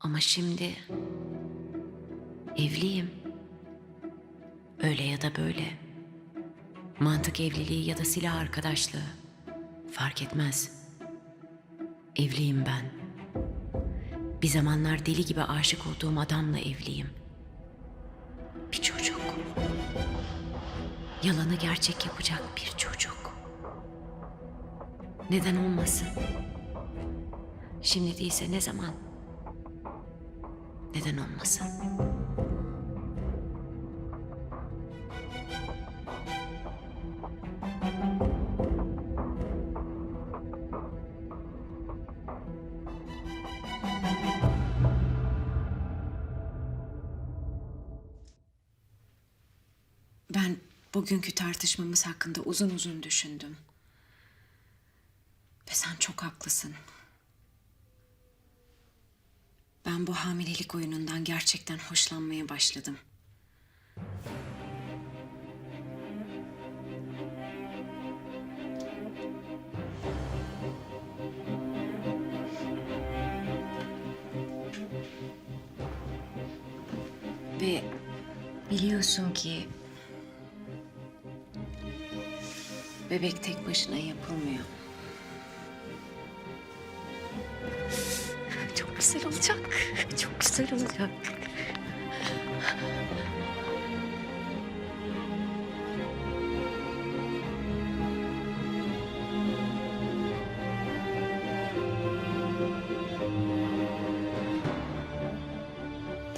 Ama şimdi evliyim. Öyle ya da böyle. Mantık evliliği ya da silah arkadaşlığı fark etmez. Evliyim ben. Bir zamanlar deli gibi aşık olduğum adamla evliyim. Bir çocuk. Yalanı gerçek yapacak bir çocuk. Neden olmasın? Şimdi değilse ne zaman? Neden olmasın? Ben bugünkü tartışmamız hakkında uzun uzun düşündüm. Ve sen çok haklısın. Ben bu hamilelik oyunundan gerçekten hoşlanmaya başladım. Ve biliyorsun ki bebek tek başına yapılmıyor. Güzel olacak. Çok güzel olacak.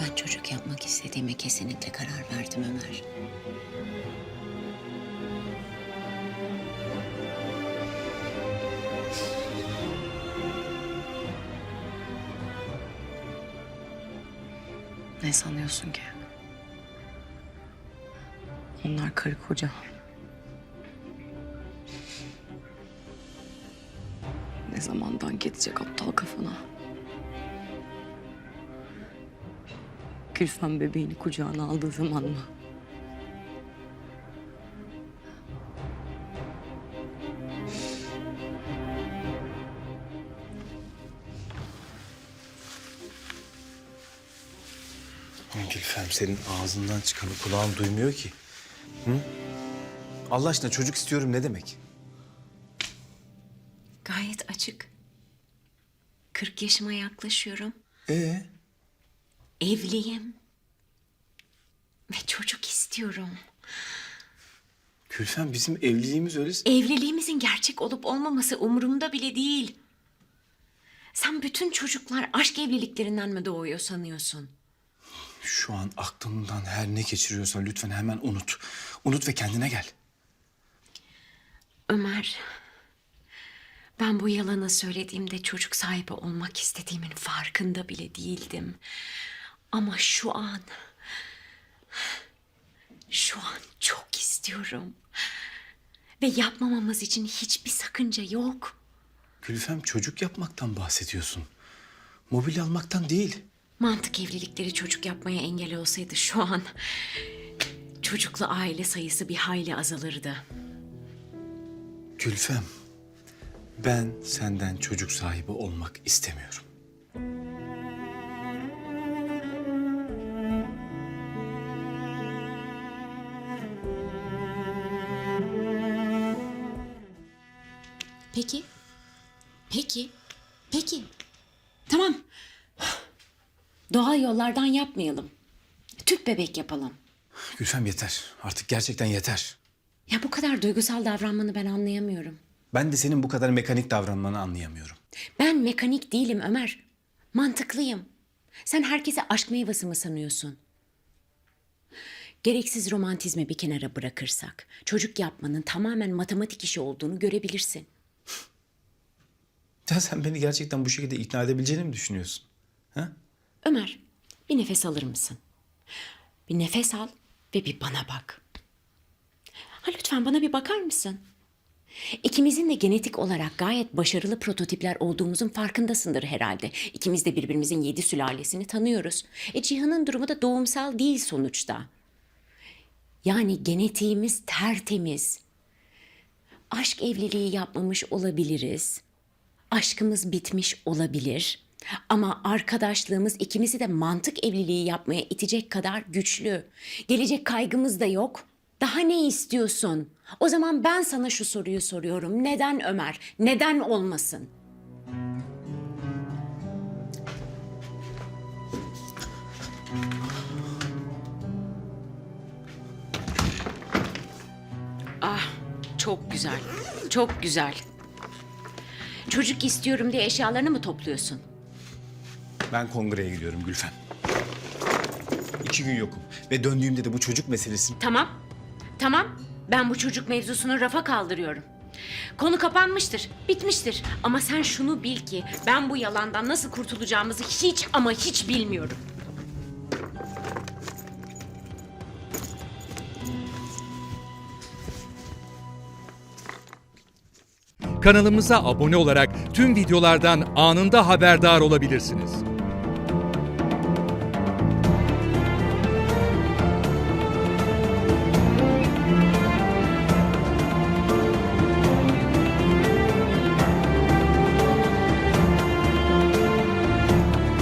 Ben çocuk yapmak istediğime kesinlikle karar verdim Ömer. Ne sanıyorsun ki? Onlar karı koca. Ne zamandan gidecek aptal kafana? Gülfem bebeğini kucağına aldığı zaman mı? Gülfem senin ağzından çıkanı kulağın duymuyor ki. Hı? Allah aşkına çocuk istiyorum ne demek? Gayet açık. 40 yaşıma yaklaşıyorum. Ee? Evliyim. Ve çocuk istiyorum. Gülfem bizim evliliğimiz öyle... Evliliğimizin gerçek olup olmaması umurumda bile değil. Sen bütün çocuklar aşk evliliklerinden mi doğuyor sanıyorsun? Şu an aklından her ne geçiriyorsan lütfen hemen unut. Unut ve kendine gel. Ömer, ben bu yalanı söylediğimde çocuk sahibi olmak istediğimin farkında bile değildim. Ama şu an, şu an çok istiyorum. Ve yapmamamız için hiçbir sakınca yok. Gülfem çocuk yapmaktan bahsediyorsun. Mobilya almaktan değil. Mantık evlilikleri çocuk yapmaya engel olsaydı şu an çocuklu aile sayısı bir hayli azalırdı. Gülfem, ben senden çocuk sahibi olmak istemiyorum. Peki. Peki. Peki. Tamam. Doğal yollardan yapmayalım. Tüp bebek yapalım. Gülfem yeter. Artık gerçekten yeter. Ya bu kadar duygusal davranmanı ben anlayamıyorum. Ben de senin bu kadar mekanik davranmanı anlayamıyorum. Ben mekanik değilim Ömer. Mantıklıyım. Sen herkese aşk meyvesi mi sanıyorsun? Gereksiz romantizmi bir kenara bırakırsak, çocuk yapmanın tamamen matematik işi olduğunu görebilirsin. Ya sen beni gerçekten bu şekilde ikna edebileceğini mi düşünüyorsun? Ha? Ömer, bir nefes alır mısın? Bir nefes al ve bir bana bak. Ha lütfen bana bir bakar mısın? İkimizin de genetik olarak gayet başarılı prototipler olduğumuzun farkındasındır herhalde. İkimiz de birbirimizin yedi sülalesini tanıyoruz. E Cihan'ın durumu da doğumsal değil sonuçta. Yani genetiğimiz tertemiz. Aşk evliliği yapmamış olabiliriz. Aşkımız bitmiş olabilir. Ama arkadaşlığımız ikimizi de mantık evliliği yapmaya itecek kadar güçlü. Gelecek kaygımız da yok. Daha ne istiyorsun? O zaman ben sana şu soruyu soruyorum. Neden Ömer? Neden olmasın? Ah, çok güzel. Çok güzel. Çocuk istiyorum diye eşyalarını mı topluyorsun? Ben kongreye gidiyorum Gülfem. İki gün yokum. Ve döndüğümde de bu çocuk meselesini... Tamam. Tamam. Ben bu çocuk mevzusunu rafa kaldırıyorum. Konu kapanmıştır, bitmiştir. Ama sen şunu bil ki ben bu yalandan nasıl kurtulacağımızı hiç ama hiç bilmiyorum. Kanalımıza abone olarak tüm videolardan anında haberdar olabilirsiniz.